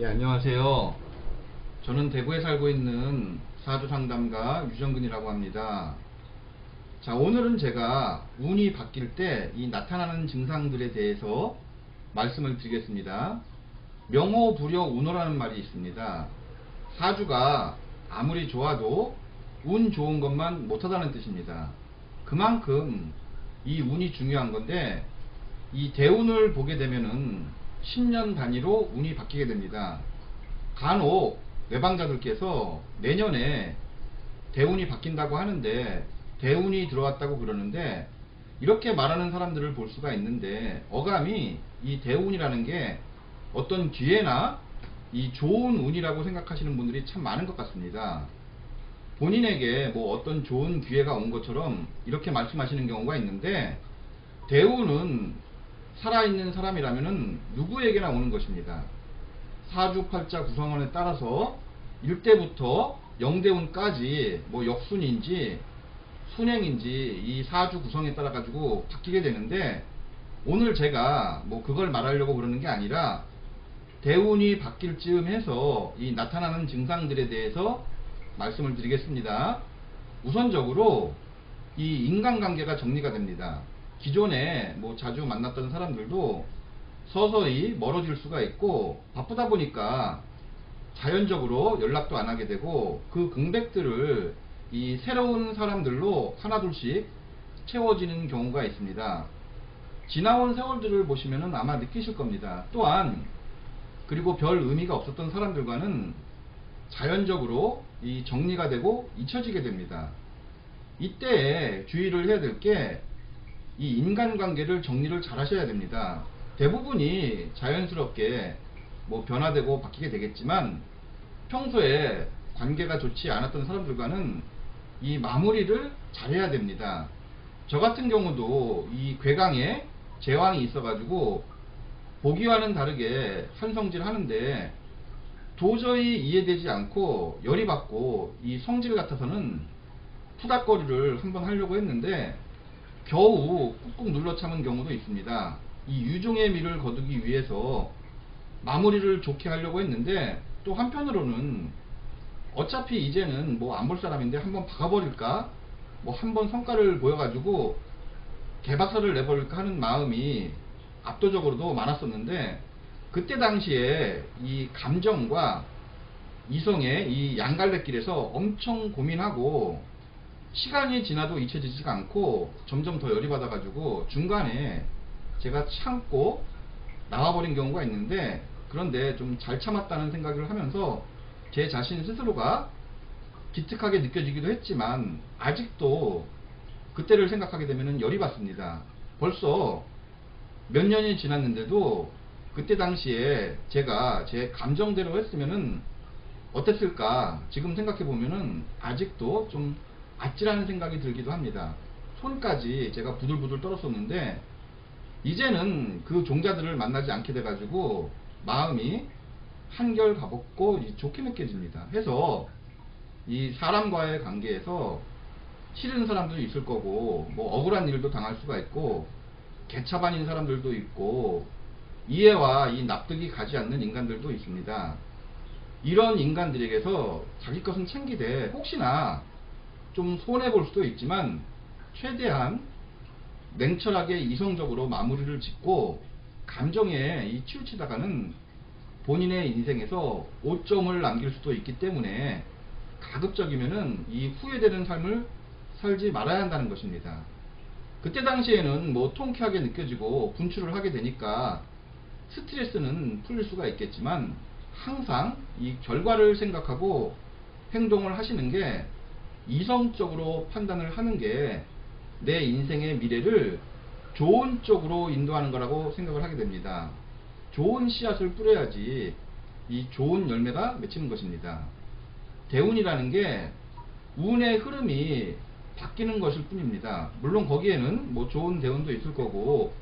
예, 안녕하세요. 저는 대구에 살고 있는 사주 상담가 유정근이라고 합니다. 자, 오늘은 제가 운이 바뀔 때 이 나타나는 증상들에 대해서 말씀을 드리겠습니다. 명호 불여 운호라는 말이 있습니다. 사주가 아무리 좋아도 운 좋은 것만 못하다는 뜻입니다. 그만큼 이 운이 중요한 건데 이 대운을 보게 되면은 10년 단위로 운이 바뀌게 됩니다. 간혹 외방자들께서 내년에 대운이 바뀐다고 하는데 대운이 들어왔다고 그러는데 이렇게 말하는 사람들을 볼 수가 있는데 어감이 이 대운이라는 게 어떤 기회나 이 좋은 운이라고 생각하시는 분들이 참 많은 것 같습니다. 본인에게 뭐 어떤 좋은 기회가 온 것처럼 이렇게 말씀하시는 경우가 있는데 대운은 살아있는 사람이라면 누구에게나 오는 것입니다. 사주팔자 구성원에 따라서 1대부터 0대운까지 뭐 역순인지 순행인지 이 사주 구성에 따라 가지고 바뀌게 되는데 오늘 제가 뭐 그걸 말하려고 그러는 게 아니라 대운이 바뀔 즈음 해서 이 나타나는 증상들에 대해서 말씀을 드리겠습니다. 우선적으로 이 인간관계가 정리가 됩니다. 기존에 뭐 자주 만났던 사람들도 서서히 멀어질 수가 있고 바쁘다 보니까 자연적으로 연락도 안 하게 되고 그 공백들을 이 새로운 사람들로 하나둘씩 채워지는 경우가 있습니다. 지나온 세월들을 보시면 아마 느끼실 겁니다. 또한 그리고 별 의미가 없었던 사람들과는 자연적으로 이 정리가 되고 잊혀지게 됩니다. 이때 주의를 해야 될 게 이 인간관계를 정리를 잘 하셔야 됩니다. 대부분이 자연스럽게 뭐 변화되고 바뀌게 되겠지만 평소에 관계가 좋지 않았던 사람들과는 이 마무리를 잘해야 됩니다. 저 같은 경우도 이 괴강에 제왕이 있어가지고 보기와는 다르게 한성질 하는데 도저히 이해되지 않고 열이 받고 이 성질 같아서는 푸닥거리를 한번 하려고 했는데 겨우 꾹꾹 눌러 참은 경우도 있습니다. 이 유종의 미를 거두기 위해서 마무리를 좋게 하려고 했는데 또 한편으로는 어차피 이제는 뭐 안 볼 사람인데 한번 박아버릴까? 뭐 한번 성과를 보여가지고 개박살을 내버릴까 하는 마음이 압도적으로도 많았었는데 그때 당시에 이 감정과 이성의 이 양갈래길에서 엄청 고민하고 시간이 지나도 잊혀지지가 않고 점점 더 열이 받아가지고 중간에 제가 참고 나와버린 경우가 있는데 그런데 좀 잘 참았다는 생각을 하면서 제 자신 스스로가 기특하게 느껴지기도 했지만 아직도 그때를 생각하게 되면 열이 받습니다. 벌써 몇 년이 지났는데도 그때 당시에 제가 제 감정대로 했으면은 어땠을까 지금 생각해 보면은 아직도 좀 아찔한 생각이 들기도 합니다. 손까지 제가 부들부들 떨었었는데 이제는 그 종자들을 만나지 않게 돼가지고 마음이 한결 가볍고 좋게 느껴집니다. 해서 이 사람과의 관계에서 싫은 사람도 있을 거고 뭐 억울한 일도 당할 수가 있고 개차반인 사람들도 있고 이해와 이 납득이 가지 않는 인간들도 있습니다. 이런 인간들에게서 자기 것은 챙기되 혹시나 좀 손해 볼 수도 있지만 최대한 냉철하게 이성적으로 마무리를 짓고 감정에 이 치우치다가는 본인의 인생에서 오점을 남길 수도 있기 때문에 가급적이면은 이 후회되는 삶을 살지 말아야 한다는 것입니다. 그때 당시에는 뭐 통쾌하게 느껴지고 분출을 하게 되니까 스트레스는 풀릴 수가 있겠지만 항상 이 결과를 생각하고 행동을 하시는 게 이성적으로 판단을 하는 게 내 인생의 미래를 좋은 쪽으로 인도하는 거라고 생각을 하게 됩니다. 좋은 씨앗을 뿌려야지 이 좋은 열매가 맺히는 것입니다. 대운이라는 게 운의 흐름이 바뀌는 것일 뿐입니다. 물론 거기에는 뭐 좋은 대운도 있을 거고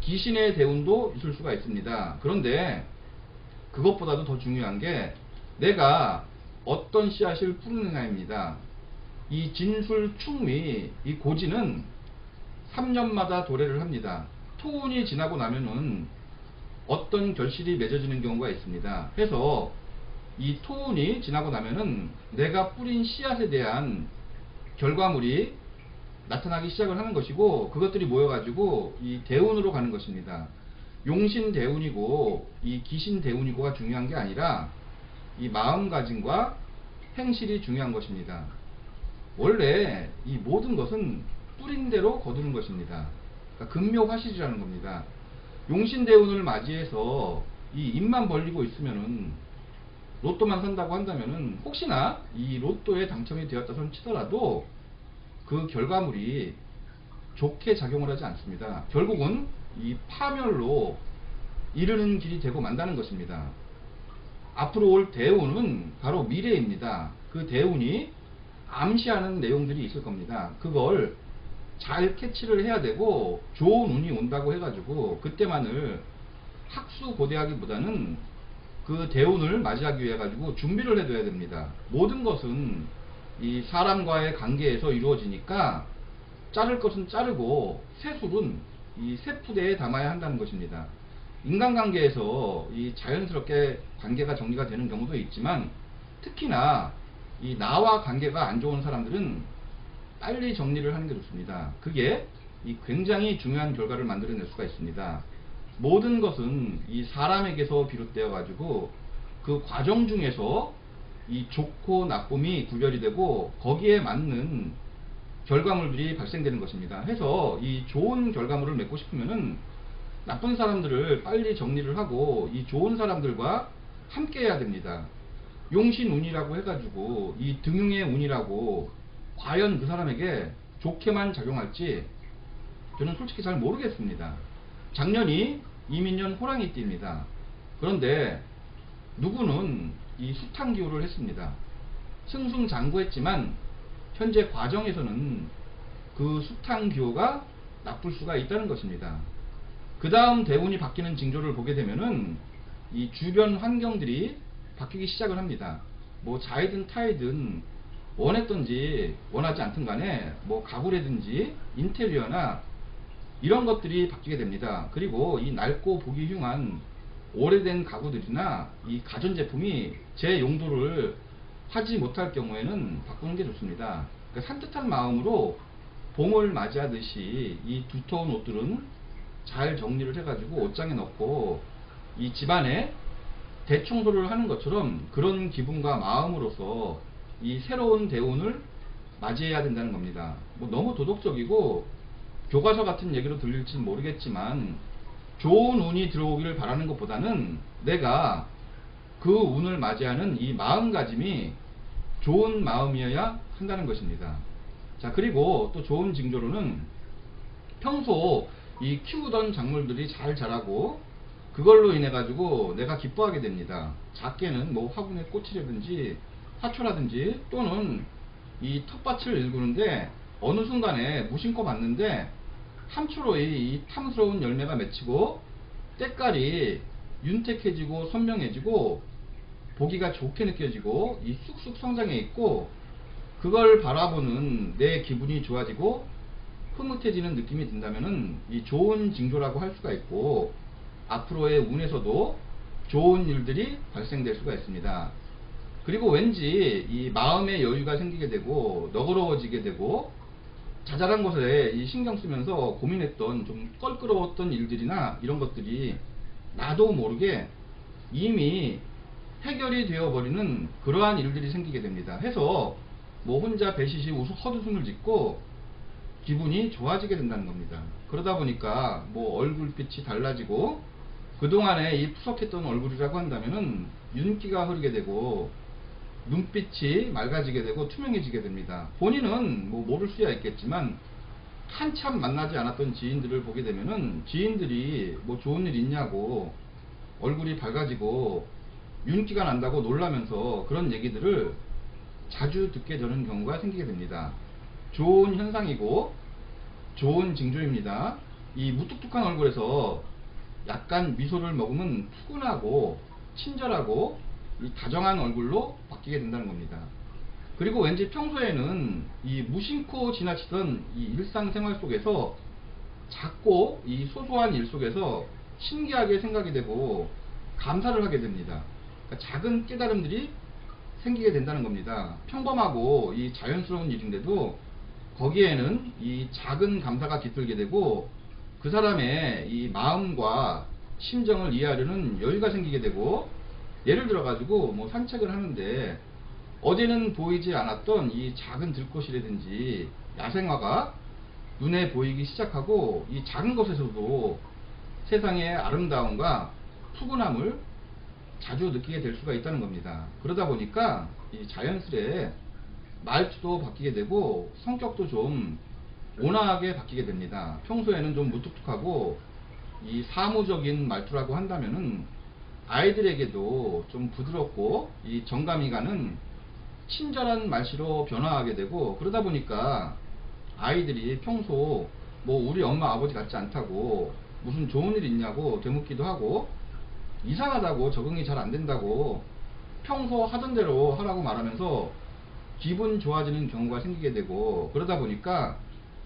귀신의 대운도 있을 수가 있습니다. 그런데 그것보다도 더 중요한 게 내가 어떤 씨앗을 뿌리느냐입니다. 이 진술 충미, 이 고지는 3년마다 도래를 합니다. 토운이 지나고 나면은 어떤 결실이 맺어지는 경우가 있습니다. 해서 이 토운이 지나고 나면은 내가 뿌린 씨앗에 대한 결과물이 나타나기 시작을 하는 것이고 그것들이 모여가지고 이 대운으로 가는 것입니다. 용신 대운이고 이 기신 대운이고가 중요한 게 아니라 이 마음가짐과 행실이 중요한 것입니다. 원래 이 모든 것은 뿌린 대로 거두는 것입니다. 그러니까 금묘화실이라는 겁니다. 용신대운을 맞이해서 이 입만 벌리고 있으면은 로또만 산다고 한다면은 혹시나 이 로또에 당첨이 되었다 손 치더라도 그 결과물이 좋게 작용을 하지 않습니다. 결국은 이 파멸로 이르는 길이 되고 만다는 것입니다. 앞으로 올 대운은 바로 미래입니다. 그 대운이 암시하는 내용들이 있을 겁니다. 그걸 잘 캐치를 해야 되고 좋은 운이 온다고 해가지고 그때만을 학수 고대하기보다는 그 대운을 맞이하기 위해 가지고 준비를 해둬야 됩니다. 모든 것은 이 사람과의 관계에서 이루어지니까 자를 것은 자르고 세술은 이 세푸대에 담아야 한다는 것입니다. 인간관계에서 이 자연스럽게 관계가 정리가 되는 경우도 있지만 특히나 이 나와 관계가 안 좋은 사람들은 빨리 정리를 하는 게 좋습니다. 그게 이 굉장히 중요한 결과를 만들어낼 수가 있습니다. 모든 것은 이 사람에게서 비롯되어 가지고 그 과정 중에서 이 좋고 나쁨이 구별이 되고 거기에 맞는 결과물들이 발생되는 것입니다. 해서 이 좋은 결과물을 맺고 싶으면은 나쁜 사람들을 빨리 정리를 하고 이 좋은 사람들과 함께 해야 됩니다. 용신운이라고 해가지고 이 등용의 운이라고 과연 그 사람에게 좋게만 작용할지 저는 솔직히 잘 모르겠습니다. 작년이 이민년 호랑이띠입니다. 그런데 누구는 이 수탕기호를 했습니다. 승승장구했지만 현재 과정에서는 그 수탕기호가 나쁠 수가 있다는 것입니다. 그 다음 대운이 바뀌는 징조를 보게 되면은 이 주변 환경들이 바뀌기 시작을 합니다. 뭐 자이든 타이든 원했던지 원하지 않든 간에 뭐 가구라든지 인테리어나 이런 것들이 바뀌게 됩니다. 그리고 이 낡고 보기 흉한 오래된 가구들이나 이 가전제품이 제 용도를 하지 못할 경우에는 바꾸는 게 좋습니다. 그러니까 산뜻한 마음으로 봄을 맞이하듯이 이 두터운 옷들은 잘 정리를 해가지고 옷장에 넣고 이 집안에 대청소를 하는 것처럼 그런 기분과 마음으로서 이 새로운 대운을 맞이해야 된다는 겁니다. 뭐 너무 도덕적이고 교과서 같은 얘기로 들릴지는 모르겠지만 좋은 운이 들어오기를 바라는 것보다는 내가 그 운을 맞이하는 이 마음가짐이 좋은 마음이어야 한다는 것입니다. 자, 그리고 또 좋은 징조로는 평소 이 키우던 작물들이 잘 자라고 그걸로 인해 가지고 내가 기뻐하게 됩니다. 작게는 뭐 화분에 꽃이라든지 화초라든지 또는 이 텃밭을 일구는데 어느 순간에 무심코 봤는데 함초로 이, 이 탐스러운 열매가 맺히고 때깔이 윤택해지고 선명해지고 보기가 좋게 느껴지고 이 쑥쑥 성장해 있고 그걸 바라보는 내 기분이 좋아지고 흐뭇해지는 느낌이 든다면은 이 좋은 징조라고 할 수가 있고 앞으로의 운에서도 좋은 일들이 발생될 수가 있습니다. 그리고 왠지 이 마음의 여유가 생기게 되고 너그러워지게 되고 자잘한 것에 이 신경 쓰면서 고민했던 좀 껄끄러웠던 일들이나 이런 것들이 나도 모르게 이미 해결이 되어버리는 그러한 일들이 생기게 됩니다. 해서 뭐 혼자 배시시 웃어 헛웃음을 짓고 기분이 좋아지게 된다는 겁니다. 그러다 보니까 뭐 얼굴빛이 달라지고 그동안에 이 푸석했던 얼굴이라고 한다면은 윤기가 흐르게 되고 눈빛이 맑아지게 되고 투명해지게 됩니다. 본인은 뭐 모를 수야 있겠지만 한참 만나지 않았던 지인들을 보게 되면은 지인들이 뭐 좋은 일 있냐고 얼굴이 밝아지고 윤기가 난다고 놀라면서 그런 얘기들을 자주 듣게 되는 경우가 생기게 됩니다. 좋은 현상이고 좋은 징조입니다. 이 무뚝뚝한 얼굴에서 약간 미소를 머금은 푸근하고 친절하고 이 다정한 얼굴로 바뀌게 된다는 겁니다. 그리고 왠지 평소에는 이 무심코 지나치던 이 일상생활 속에서 작고 이 소소한 일 속에서 신기하게 생각이 되고 감사를 하게 됩니다. 그러니까 작은 깨달음들이 생기게 된다는 겁니다. 평범하고 이 자연스러운 일인데도 거기에는 이 작은 감사가 깃들게 되고 그 사람의 이 마음과 심정을 이해하려는 여유가 생기게 되고 예를 들어 가지고 뭐 산책을 하는데 어제는 보이지 않았던 이 작은 들꽃이라든지 야생화가 눈에 보이기 시작하고 이 작은 것에서도 세상의 아름다움과 푸근함을 자주 느끼게 될 수가 있다는 겁니다. 그러다 보니까 이 자연스레 말투도 바뀌게 되고 성격도 좀 온화하게 바뀌게 됩니다. 평소에는 좀 무뚝뚝하고 이 사무적인 말투라고 한다면은 아이들에게도 좀 부드럽고 이 정감이 가는 친절한 말씨로 변화하게 되고 그러다 보니까 아이들이 평소 뭐 우리 엄마 아버지 같지 않다고 무슨 좋은 일 있냐고 되묻기도 하고 이상하다고 적응이 잘 안 된다고 평소 하던 대로 하라고 말하면서 기분 좋아지는 경우가 생기게 되고 그러다 보니까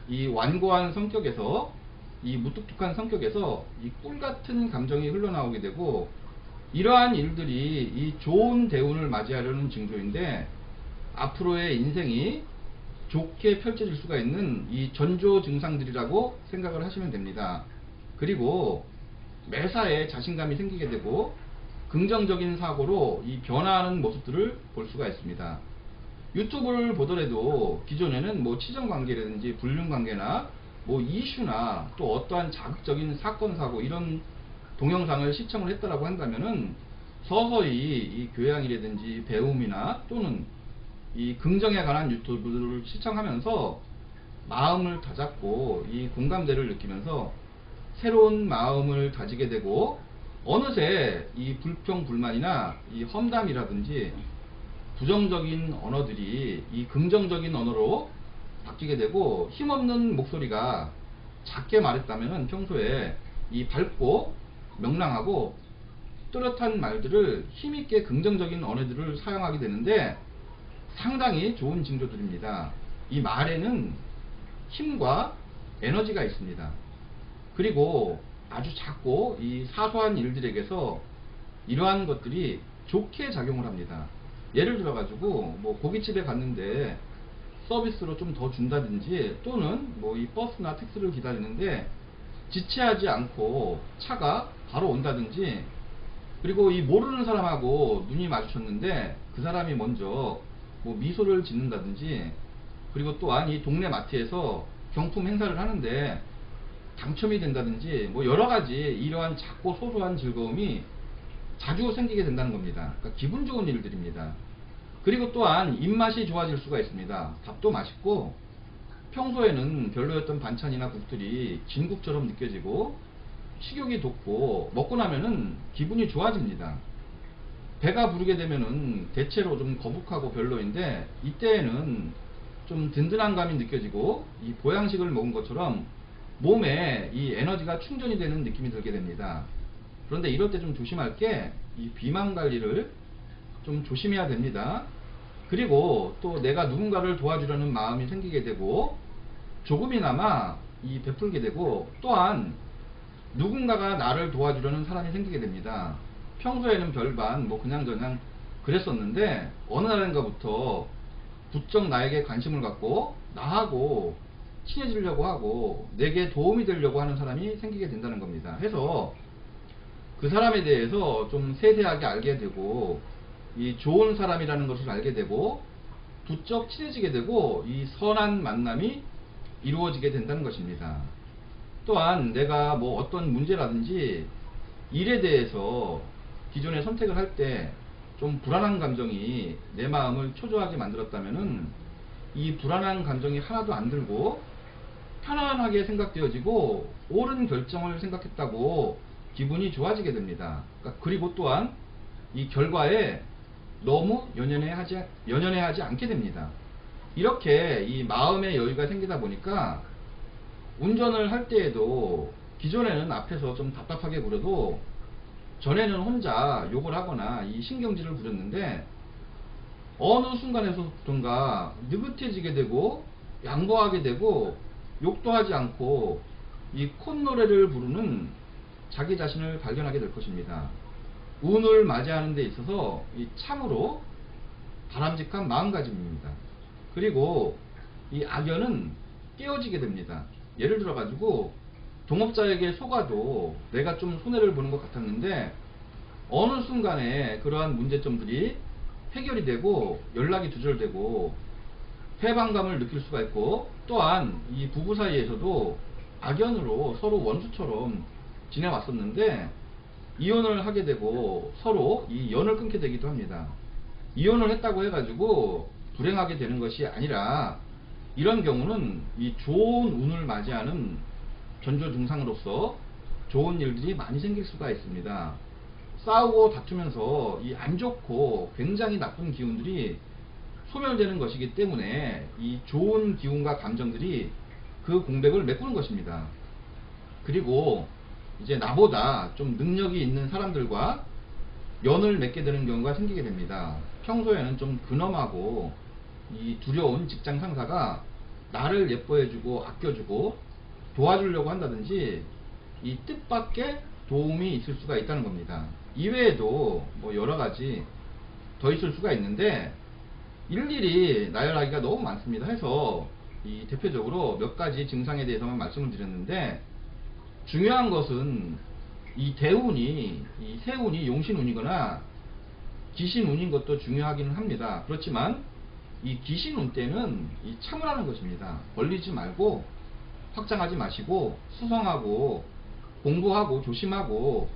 이 완고한 성격에서 이 무뚝뚝한 성격에서 이 꿀 같은 감정이 흘러나오게 되고 이러한 일들이 이 좋은 대운을 맞이하려는 징조인데 앞으로의 인생이 좋게 펼쳐질 수가 있는 이 전조 증상들이라고 생각을 하시면 됩니다. 그리고 매사에 자신감이 생기게 되고 긍정적인 사고로 이 변화하는 모습들을 볼 수가 있습니다. 유튜브를 보더라도 기존에는 뭐 치정 관계라든지 불륜 관계나 뭐 이슈나 또 어떠한 자극적인 사건 사고 이런 동영상을 시청을 했다라고 한다면은 서서히 이 교양이라든지 배움이나 또는 이 긍정에 관한 유튜브를 시청하면서 마음을 다잡고 이 공감대를 느끼면서 새로운 마음을 가지게 되고 어느새 이 불평 불만이나 이 험담이라든지 부정적인 언어들이 이 긍정적인 언어로 바뀌게 되고 힘없는 목소리가 작게 말했다면 평소에 이 밝고 명랑하고 뚜렷한 말들을 힘있게 긍정적인 언어들을 사용하게 되는데 상당히 좋은 징조들입니다. 이 말에는 힘과 에너지가 있습니다. 그리고 아주 작고 이 사소한 일들에게서 이러한 것들이 좋게 작용을 합니다. 예를 들어 가지고 뭐 고깃집에 갔는데 서비스로 좀 더 준다든지 또는 뭐 이 버스나 택시를 기다리는데 지체하지 않고 차가 바로 온다든지 그리고 이 모르는 사람하고 눈이 마주쳤는데 그 사람이 먼저 뭐 미소를 짓는다든지 그리고 또한 이 동네 마트에서 경품 행사를 하는데 당첨이 된다든지 뭐 여러 가지 이러한 작고 소소한 즐거움이 자주 생기게 된다는 겁니다. 그러니까 기분 좋은 일들입니다. 그리고 또한 입맛이 좋아질 수가 있습니다. 밥도 맛있고 평소에는 별로였던 반찬이나 국들이 진국처럼 느껴지고 식욕이 돋고 먹고 나면은 기분이 좋아집니다. 배가 부르게 되면은 대체로 좀 거북하고 별로인데 이때에는 좀 든든한 감이 느껴지고 이 보양식을 먹은 것처럼 몸에 이 에너지가 충전이 되는 느낌이 들게 됩니다. 그런데 이럴 때 좀 조심할 게 이 비만 관리를 좀 조심해야 됩니다. 그리고 또 내가 누군가를 도와주려는 마음이 생기게 되고 조금이나마 이 베풀게 되고 또한 누군가가 나를 도와주려는 사람이 생기게 됩니다. 평소에는 별반 뭐 그냥저냥 그랬었는데 어느 날인가부터 부쩍 나에게 관심을 갖고 나하고 친해지려고 하고 내게 도움이 되려고 하는 사람이 생기게 된다는 겁니다. 해서 그 사람에 대해서 좀 세세하게 알게 되고 이 좋은 사람이라는 것을 알게 되고 부쩍 친해지게 되고 이 선한 만남이 이루어지게 된다는 것입니다. 또한 내가 뭐 어떤 문제라든지 일에 대해서 기존에 선택을 할 때 좀 불안한 감정이 내 마음을 초조하게 만들었다면은 이 불안한 감정이 하나도 안 들고 편안하게 생각되어지고 옳은 결정을 생각했다고 기분이 좋아지게 됩니다. 그러니까 그리고 또한 이 결과에 너무 연연해 하지 연연해 하지 않게 됩니다. 이렇게 이 마음의 여유가 생기다 보니까 운전을 할 때에도 기존에는 앞에서 좀 답답하게 부려도 전에는 혼자 욕을 하거나 이 신경질을 부렸는데 어느 순간에서부턴가 느긋해지게 되고 양보하게 되고 욕도 하지 않고 이 콧노래를 부르는 자기 자신을 발견하게 될 것입니다. 운을 맞이하는 데 있어서 이 참으로 바람직한 마음가짐입니다. 그리고 이 악연은 깨어지게 됩니다. 예를 들어 가지고 동업자에게 속아도 내가 좀 손해를 보는 것 같았는데 어느 순간에 그러한 문제점들이 해결이 되고 연락이 두절되고 해방감을 느낄 수가 있고 또한 이 부부 사이에서도 악연으로 서로 원수처럼 지내왔었는데 이혼을 하게 되고 서로 이 연을 끊게 되기도 합니다. 이혼을 했다고 해가지고 불행하게 되는 것이 아니라 이런 경우는 이 좋은 운을 맞이하는 전조 증상으로서 좋은 일들이 많이 생길 수가 있습니다. 싸우고 다투면서 이 안 좋고 굉장히 나쁜 기운들이 소멸되는 것이기 때문에 이 좋은 기운과 감정들이 그 공백을 메꾸는 것입니다. 그리고 이제 나보다 좀 능력이 있는 사람들과 연을 맺게 되는 경우가 생기게 됩니다. 평소에는 좀 근엄하고 이 두려운 직장 상사가 나를 예뻐해주고 아껴주고 도와주려고 한다든지 이 뜻밖의 도움이 있을 수가 있다는 겁니다. 이외에도 뭐 여러 가지 더 있을 수가 있는데 일일이 나열하기가 너무 많습니다. 해서 이 대표적으로 몇 가지 증상에 대해서만 말씀을 드렸는데 중요한 것은 이 대운이 이 세운이 용신운이거나 기신운인 것도 중요하기는 합니다. 그렇지만 이 기신운 때는 이 참으라는 것입니다. 벌리지 말고 확장하지 마시고 수성하고 공부하고 조심하고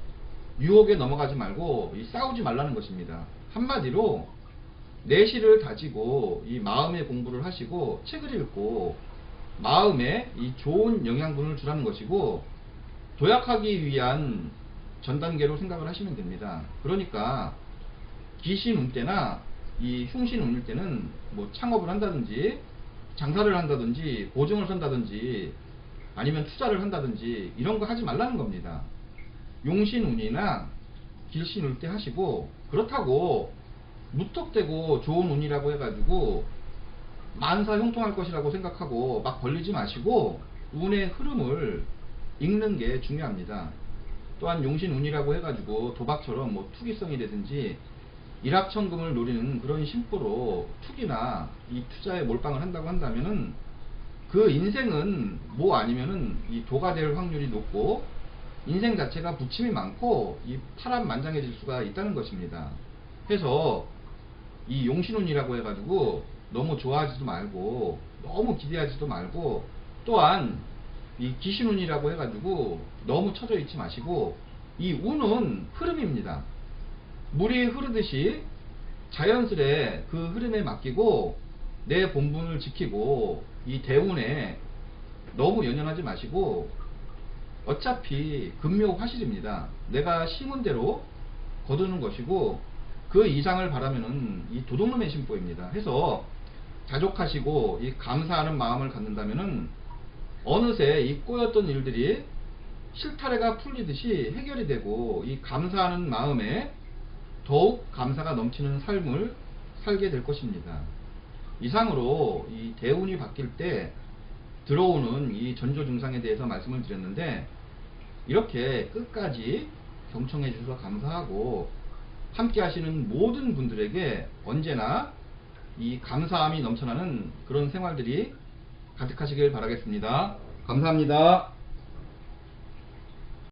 유혹에 넘어가지 말고 이 싸우지 말라는 것입니다. 한마디로 내실을 다지고 이 마음의 공부를 하시고 책을 읽고 마음에 이 좋은 영양분을 주라는 것이고 도약하기 위한 전 단계로 생각을 하시면 됩니다. 그러니까 기신운 때나 이 흉신운일 때는 뭐 창업을 한다든지 장사를 한다든지 보증을 선다든지 아니면 투자를 한다든지 이런 거 하지 말라는 겁니다. 용신운이나 길신울 때 하시고 그렇다고 무턱대고 좋은 운이라고 해가지고 만사 형통할 것이라고 생각하고 막 벌리지 마시고 운의 흐름을 읽는 게 중요합니다. 또한 용신운이라고 해가지고 도박처럼 뭐 투기성이라든지 일확천금을 노리는 그런 심보로 투기나 이 투자에 몰빵을 한다고 한다면은 그 인생은 뭐 아니면은 이 도가 될 확률이 높고 인생 자체가 부침이 많고 이 파란만장해질 수가 있다는 것입니다. 해서 이 용신운이라고 해가지고 너무 좋아하지도 말고 너무 기대하지도 말고 또한 이 기신운이라고 해가지고 너무 처져 있지 마시고 이 운은 흐름입니다. 물이 흐르듯이 자연스레 그 흐름에 맡기고 내 본분을 지키고 이 대운에 너무 연연하지 마시고 어차피 금묘 화실입니다. 내가 심은 대로 거두는 것이고 그 이상을 바라면은 이 도둑놈의 심보입니다. 해서 자족하시고 이 감사하는 마음을 갖는다면은 어느새 이 꼬였던 일들이 실타래가 풀리듯이 해결이 되고 이 감사하는 마음에 더욱 감사가 넘치는 삶을 살게 될 것입니다. 이상으로 이 대운이 바뀔 때 들어오는 이 전조 증상에 대해서 말씀을 드렸는데 이렇게 끝까지 경청해 주셔서 감사하고 함께 하시는 모든 분들에게 언제나 이 감사함이 넘쳐나는 그런 생활들이 가득하시길 바라겠습니다. 감사합니다.